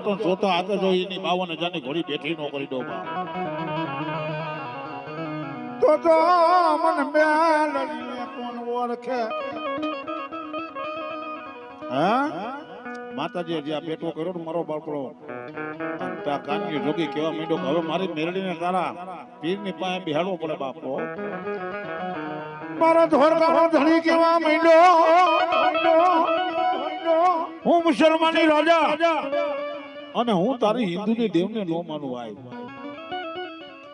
જોતો જોતો આગળ જોઈ એની બાવન હજારની ઘોડી બેઠી નો કરી દો તો તો મન મેલડીને કોણ ઓળખે? હા? માતાજી જે આ કર્યો ને મારો અને ત્યાં કાનની જોગી કેવા માંડ્યો હવે મારી મેરડીને તારા પીરની પાસે બિહાડવો પડે બાપો મારા ધોરકાનો ધણી કેવા માંડ્યો. હું મુસલમાની રાજા. અને હું તારી હિન્દુની દેવને નો માનું આવ્યો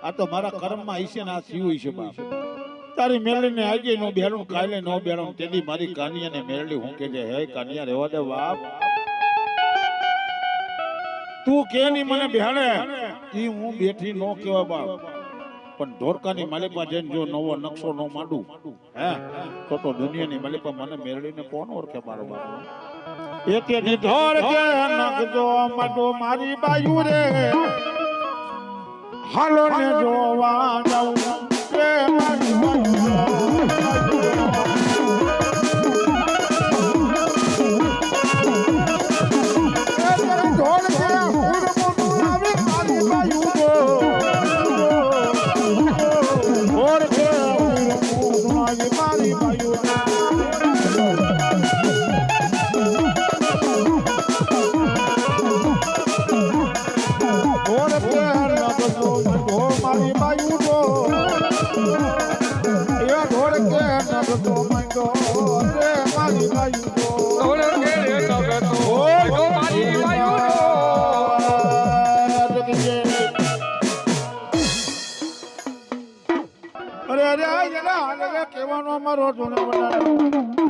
આ તો મારા કર્મમાં હશે ને આ થયું હશે બાપ. તારી ને આજે નો બેડું કાલે નો બેડું તેની મારી કાનિયાને મેળડી હું કે છે હે કાનિયા રહેવા દે બાપ. તું કે ની મને બેહાડે ઈ હું બેઠી નો કહેવાય બાપ. પણ ધોરકાની માલિપા જઈને જો નવો નકશો નો માંડું હે? તો તો દુનિયાની માલિપા મને મેરડીને કોણ ઓળખે મારો બાપ? એકે નિધોર કે નકજો મડો મારી બાયુ રે. હાલો ને જોવા કહેવાનો અમારો જોને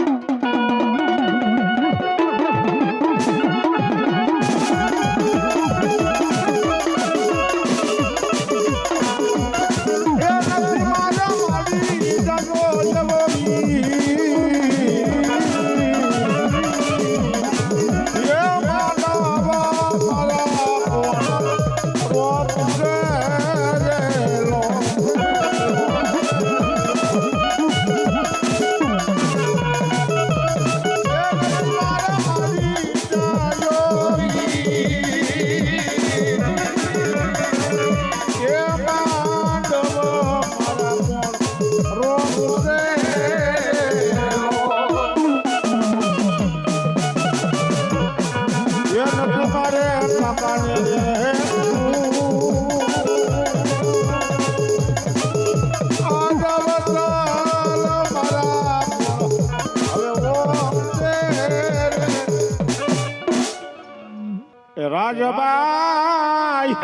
રાજબાઈ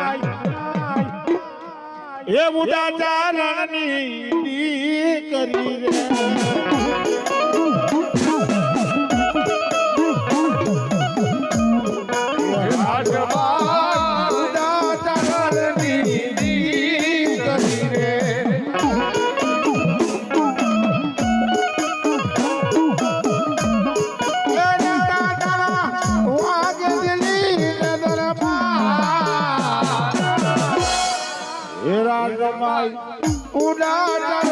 એ ઉદા ચારણની દીકરી રે. Ooh, da, da.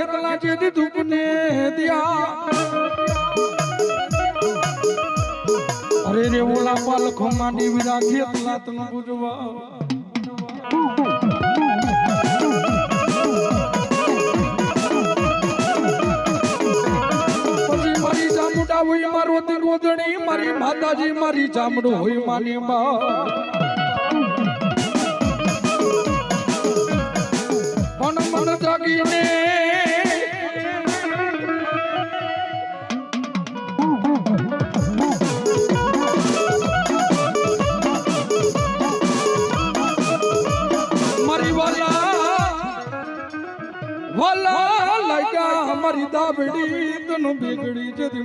ખેતલા જે દીધું ને દિયા. અરે રે ઓલા પાલખો માંડી વિરા ખેતલા તન બુજવા. પછી મારી માતાજી મારી ચામડું હોય માની બા.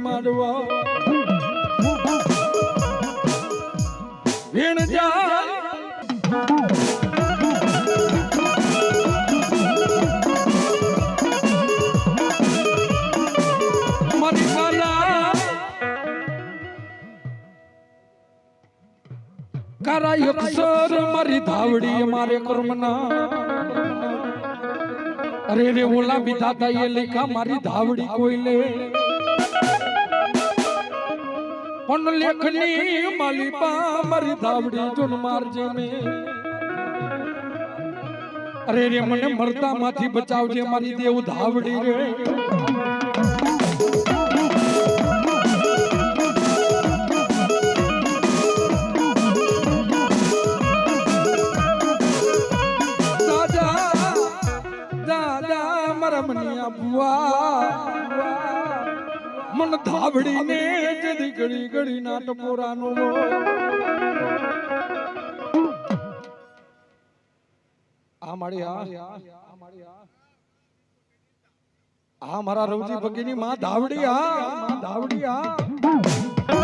બેગડી જદી માંડવા વેણ જા મારી વાલા કરાય અક્ષર મારી ધાવડી મારે કર્મના. અરે રે ઓલા વિધાતા એ લેખા મારી ધાવડી કોઈ લે પણ લેખની માલિપા મારી ધાવડી જોન મારજે મે અરે રે મને મરતા માંથી બચાવજે મારી દેવ ધાવડી રે. મન ધાવડીને જદી ઘડી ઘડી ના ટપોરાનો આ મારી મારા રવજી ભગીની માં ધાવડી આ. ધાવડી આ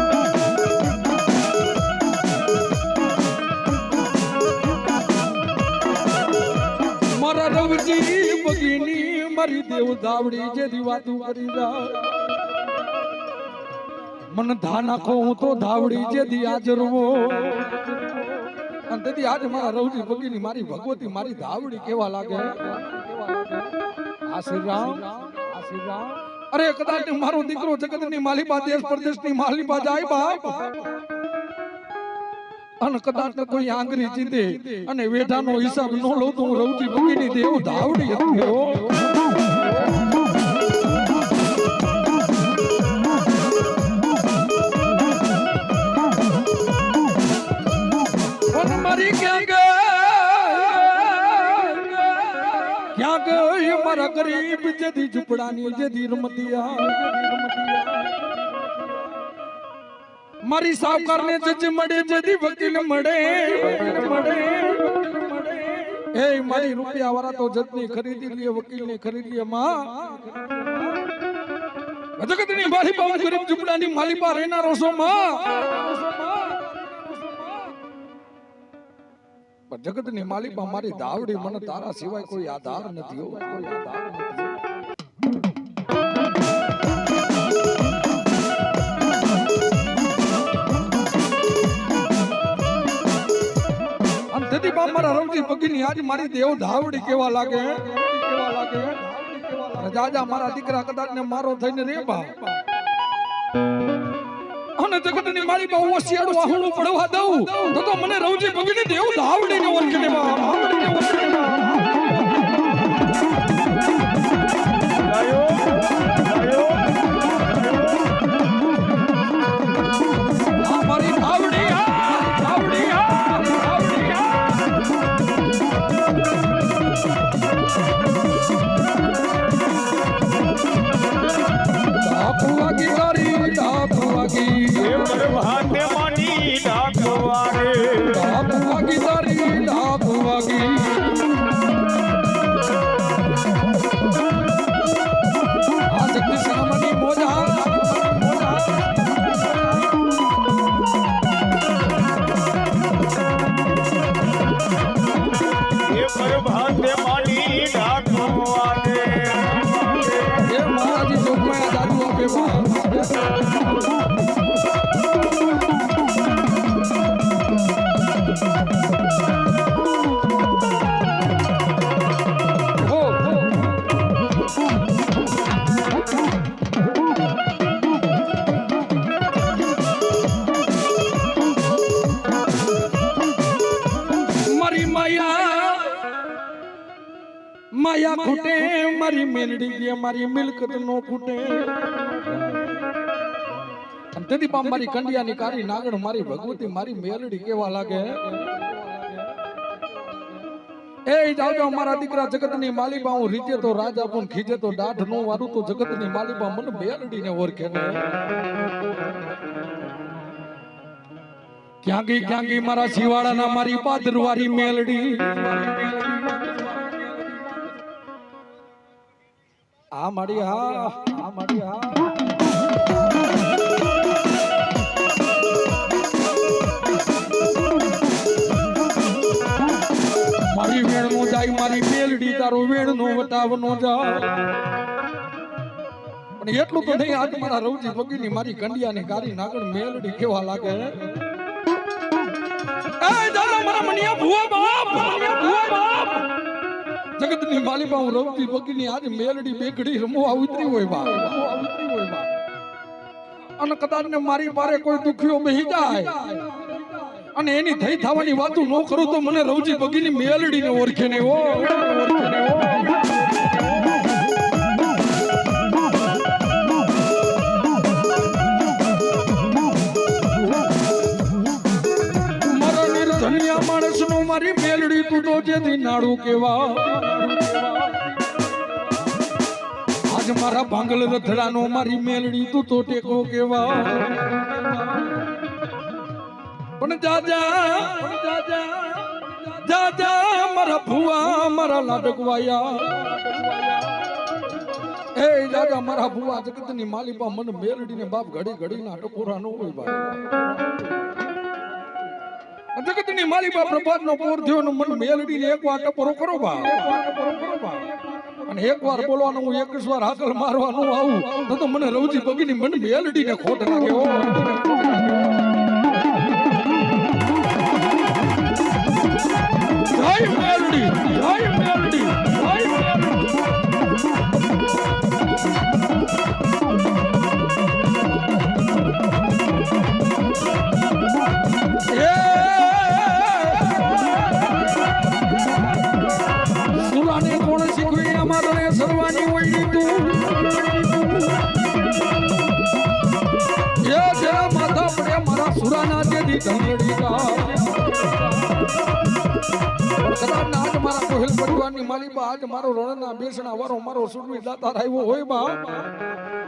મારા રવજી બગીની મારી દેવ ધાવડી જેથી વાતું કરી જા. મન ધા નાખો, હું તો ધાવડી જેથી હાજરવો અને તેથી આજ મારા રવજી ભગીની મારી ભગવતી, મારી ધાવડી કેવા લાગે? આ શ્રી અરે કદાચ મારો દીકરો જગતની માલિબા, દેશ પરદેશની માલિબા જાય બાપ. અને કદાચ કોઈ આંગરી ચીંધે અને વેઢાનો હિસાબ ન લો તો હું રવજી ભગીની દેવ ધાવડી હતી ગરીબ જેથી ઝૂંપડાની જેથી રમતિયા મારી સાવકારને જજ મળે, જેથી વકીલ મળે. મળે એ મારી રૂપિયા વાળા તો જજની ખરીદી લે, વકીલની ખરીદી લે, માં. જગતની મારી બાબુ ગરીબ ઝૂંપડાની માલિપા રહેનારો છો, માં. પણ જગતની માલિપા મારી દાવડી મને તારા સિવાય કોઈ આધાર નથી હો. કોઈ આધાર નથી તેથી બાપ મારા રમજી પગીની આજ મારી દેવ ધાવડી કેવા લાગે કેવા લાગે અને મારા દીકરા કદાચ ને મારો થઈને રે બા અને જગતની બહુ હોશિયાર વાહણું પડવા દઉં તો તો મને રવજી પગીની દેવ ધાવડીને ઓળખીને બા મારી મેલડી ગયા મારી મિલકત નો ખૂટે. તેથી બા મારી કંડિયાની કારી નાગણ મારી ભગવતી મારી મેલડી કેવા લાગે? એ જાવજો જાવ મારા દીકરા જગતની માલિબા, હું રીતે તો રાજા પણ ખીજે તો દાઢ નો વારું તો જગતની માલિબા મને ઓળખે ને ક્યાં ગઈ ક્યાં ગઈ મારા શિવાળાના મારી પાદરવારી મેલડી? આ મારી હા આ મારી હા. મારી વેણ નો જાય મારી બેલડી તારો વેણ નો વટાવ નો જાય. પણ એટલું તો નહીં આજ મારા રવજી ભગીની મારી કંડિયાની કારી નાગણ મેલડી કેવા લાગે એ દાદા મારા મનિયા ભુવા બાપ મનિયા ભુવા બાપ. જગતની માલિબા હું રવજી ભગીની આજ મેલડી બેગડી રમવા ઉતરી હોય બા. અને કદાચ ને મારી બારે કોઈ દુખ્યો બેહી જાય. અને એની થઈ થવાની વાતું ન કરું તો મને રવજી બગીની ઓળખે ને ઓળખે ને ઓ મારા નિર્ધનિયા માણસનો મારી મેલડી તું તો જેથી નાડું કેવા. આજ મારા ભાંગલ રથડાનો મારી મેલડી તું તો ટેકો કેવા. પણ જાજા જાજા મારા ભુવા, મારા લાડકવાયા. એ જાજા, મારા ભુવા, જગતની માલિપા મને મેલડીને બાપ ઘડી ઘડી ના ટકોરા નો હોય ભાઈ જગતની માલિપા પ્રભાત નો પોર થયો મન મેલડીને એક વાર ટપોરો કરો બા અને એક વાર બોલવાનું હું એક વાર હાકલ મારવાનું આવું, તો તો મને રવજી બગીની મને મેલડીને ખોટ મેલડી જય મેલડી. આજ મારા કોહિલ આજ મારો રણના બેસણા વારો મારો સુરવી દાતા આવ્યો હોય બા